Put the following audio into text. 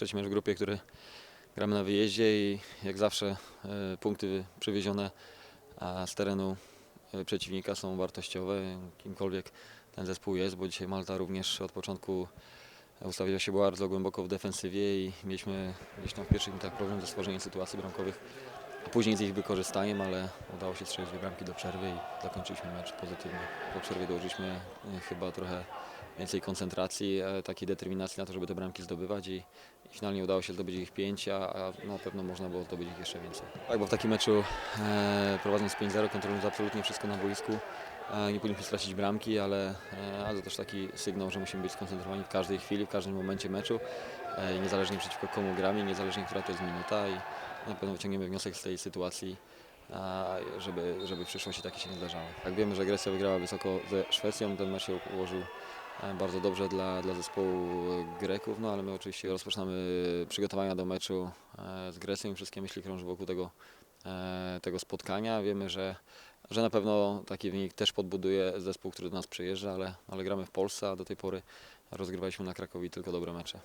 trzeci mecz w grupie, który gramy na wyjeździe i jak zawsze e, punkty przywiezione z terenu e, przeciwnika są wartościowe, kimkolwiek ten zespół jest, bo dzisiaj Malta również od początku ustawiła się bardzo głęboko w defensywie i mieliśmy gdzieś tam w pierwszych minutach problem ze stworzeniem sytuacji bramkowych, a później z ich wykorzystaniem, ale udało się strzelić dwie bramki do przerwy i zakończyliśmy mecz pozytywnie. Po przerwie dołożyliśmy e, chyba trochę więcej koncentracji, e, takiej determinacji na to, żeby te bramki zdobywać i, finalnie udało się zdobyć ich pięć, a, na pewno można było zdobyć ich jeszcze więcej. Tak, bo w takim meczu e, prowadząc 5-0, kontrolując absolutnie wszystko na boisku, e, nie powinniśmy stracić bramki, ale, ale to też taki sygnał, że musimy być skoncentrowani w każdej chwili, w każdym momencie meczu niezależnie przeciwko komu gramy, niezależnie która to jest minuta i na pewno wyciągniemy wniosek z tej sytuacji, żeby, żeby w przyszłości takie się nie zdarzało. Jak wiemy, że Grecja wygrała wysoko ze Szwecją, ten mecz się ułożył bardzo dobrze dla, dla zespołu Greków, no ale my oczywiście rozpoczynamy przygotowania do meczu e, z Grecją i wszystkie myśli krążą wokół tego, e, tego spotkania. Wiemy, że, że na pewno taki wynik też podbuduje zespół, który do nas przyjeżdża, ale, ale gramy w Polsce, a do tej pory rozgrywaliśmy na Krakowi tylko dobre mecze.